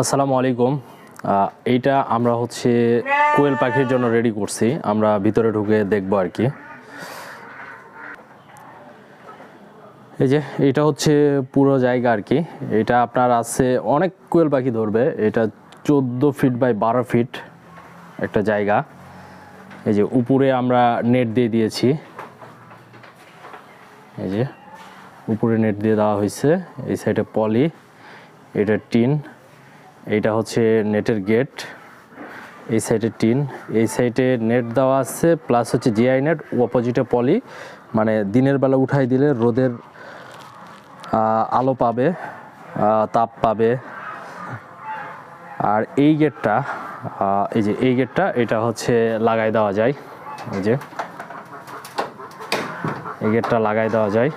আসসালামু আলাইকুম। এইটা আমরা হচ্ছে কোয়েল পাখির জন্য রেডি করছি। আমরা ভিতরে ঢুকে দেখব আর কি। এই যে, এটা হচ্ছে পুরো জায়গা আর কি। এটা আপনার আছে, অনেক কোয়েল পাখি ধরবে। এটা চোদ্দ ফিট বাই বারো ফিট একটা জায়গা। এই যে, উপরে আমরা নেট দিয়ে দিয়েছি। এই যে, উপরে নেট দিয়ে দেওয়া হয়েছে। এই সাইডে পলি এটা টিন। এইটা হচ্ছে নেটের গেট, এই সাইডে টিন, এই সাইডে নেট দেওয়া আছে প্লাস হচ্ছে জিআই নেট অপোজিটে পলি মানে দিনের বেলা উঠাই দিলে রোদের আলো পাবে তাপ পাবে। আর এই গেটটা এই যে এই গেটটা, এটা হচ্ছে লাগাই দেওয়া যায়, এই যে। এই গেটটা লাগাই দেওয়া যায়।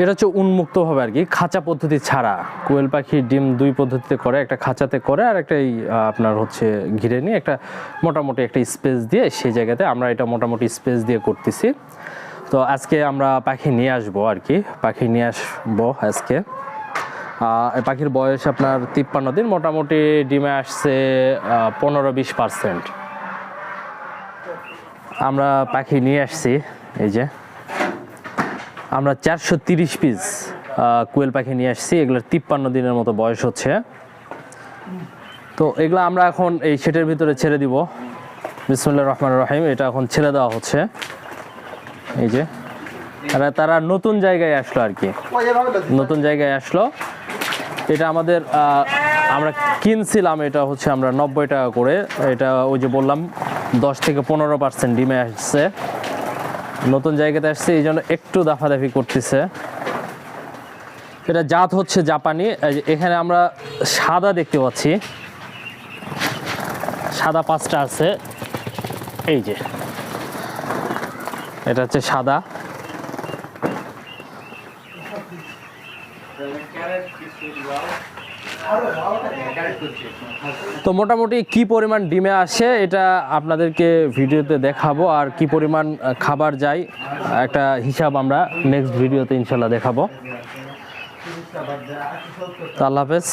এটা হচ্ছে উন্মুক্তভাবে আর কি, খাঁচা পদ্ধতি ছাড়া। কোয়েল পাখি ডিম দুই পদ্ধতিতে করে, একটা খাঁচাতে করে আর একটা এই আপনার হচ্ছে ঘিরে নিয়ে একটা মোটামুটি একটা স্পেস দিয়ে সেই জায়গাতে আমরা এটা মোটামুটি স্পেস দিয়ে করতেছি। তো আজকে আমরা পাখি নিয়ে আসব আর কি, পাখি নিয়ে আসব আজকে। পাখির বয়স আপনার তিপ্পান্ন দিন, মোটামুটি ডিমে আসছে পনেরো বিশ পার্সেন্ট। আমরা পাখি নিয়ে আসছি, এই যে। আমরা চারশো তিরিশ পিস কোয়েল পাখি নিয়ে আসছি। এগুলোর তিপ্পান্ন দিনের মতো বয়স হচ্ছে। তো এগুলো আমরা এখন এই সেটের ভিতরে ছেড়ে দিব। বিসমুল্লাহ রহমান রহিম, এটা এখন ছেড়ে দেওয়া হচ্ছে। এই যে তারা তারা নতুন জায়গায় আসলো আর কি। নতুন জায়গায় আসলো। এটা আমাদের আমরা কিনছিলাম, এটা হচ্ছে আমরা নব্বই টাকা করে। এটা ওই যে বললাম, দশ থেকে পনেরো পার্সেন্ট ডিমে আসছে। নতুন জায়গাতে আসছে, এই জন্য একটু দাফাদাফি করতেছে। এটা জাত হচ্ছে জাপানি এখানে আমরা সাদা দেখতে পাচ্ছি। সাদা পাঁচটা আছে, এই যে। এটা হচ্ছে সাদা। তো মোটামুটি কি পরিমাণ ডিমে আসে এটা আপনাদেরকে ভিডিওতে দেখাবো আর কি পরিমাণ খাবার যাই একটা হিসাব আমরা নেক্সট ভিডিওতে ইনশাল্লাহ দেখাবো। আল্লাহ হাফেজ।